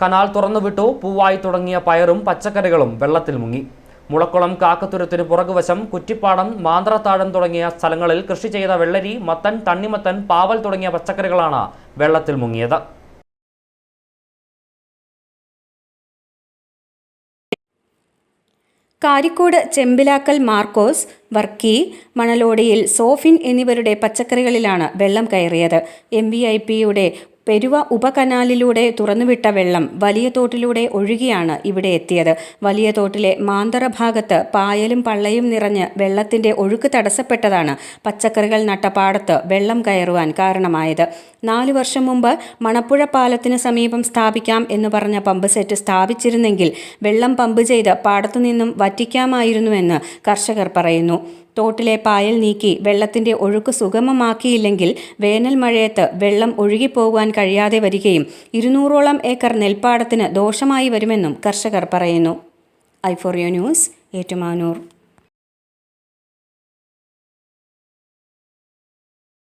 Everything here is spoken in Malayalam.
കനാൽ തുറന്നുവിട്ടു പൂവായി തുടങ്ങിയ പയറും പച്ചക്കറികളും വെള്ളത്തിൽ മുങ്ങി. മുളക്കുളം കാക്കത്തുരത്തിന് പുറകുവശം കുറ്റിപ്പാടം മാന്ത്രത്താഴം തുടങ്ങിയ സ്ഥലങ്ങളിൽ കൃഷി ചെയ്ത വെള്ളരി മത്തൻ തണ്ണിമത്തൻ പാവൽ തുടങ്ങിയ പച്ചക്കറികളാണ് വെള്ളത്തിൽ മുങ്ങിയത്. കാരിക്കോട് ചെമ്പിലാക്കൽ മാർക്കോസ് വർക്കി മണലോടിയിൽ സോഫിൻ എന്നിവരുടെ പച്ചക്കറികളിലാണ് വെള്ളം കയറിയത്. എം വി ഐ പിയുടെ പെരുവ ഉപകനാലിലൂടെ തുറന്നുവിട്ട വെള്ളം വലിയ തോട്ടിലൂടെ ഒഴുകിയാണ് ഇവിടെ എത്തിയത്. വലിയ തോട്ടിലെ മാന്തറ ഭാഗത്ത് പായലും പള്ളയും നിറഞ്ഞ് വെള്ളത്തിന്റെ ഒഴുക്ക് തടസ്സപ്പെട്ടതാണ് പച്ചക്കറികൾ നട്ട പാടത്ത് വെള്ളം കയറുവാൻ കാരണമായത്. നാലു വർഷം മുമ്പ് മണപ്പുഴ പാലത്തിന് സമീപം സ്ഥാപിക്കാം എന്ന് പറഞ്ഞ പമ്പ് സെറ്റ് സ്ഥാപിച്ചിരുന്നെങ്കിൽ വെള്ളം പമ്പ് ചെയ്ത് പാടത്തു നിന്നും വറ്റിക്കാമായിരുന്നുവെന്ന് കർഷകർ പറയുന്നു. തോട്ടിലെ പായൽ നീക്കി വെള്ളത്തിന്റെ ഒഴുക്ക് സുഗമമാക്കിയില്ലെങ്കിൽ വേനൽ മഴയത്ത് വെള്ളം ഒഴുകിപ്പോകുവാൻ കഴിയാതെ വരികയും ഇരുന്നൂറോളം ഏക്കർ നെൽപ്പാടത്തിന് ദോഷമായി വരുമെന്നും കർഷകർ പറയുന്നു. ഐഫോറിയോ ന്യൂസ് ഏറ്റുമാനൂർ.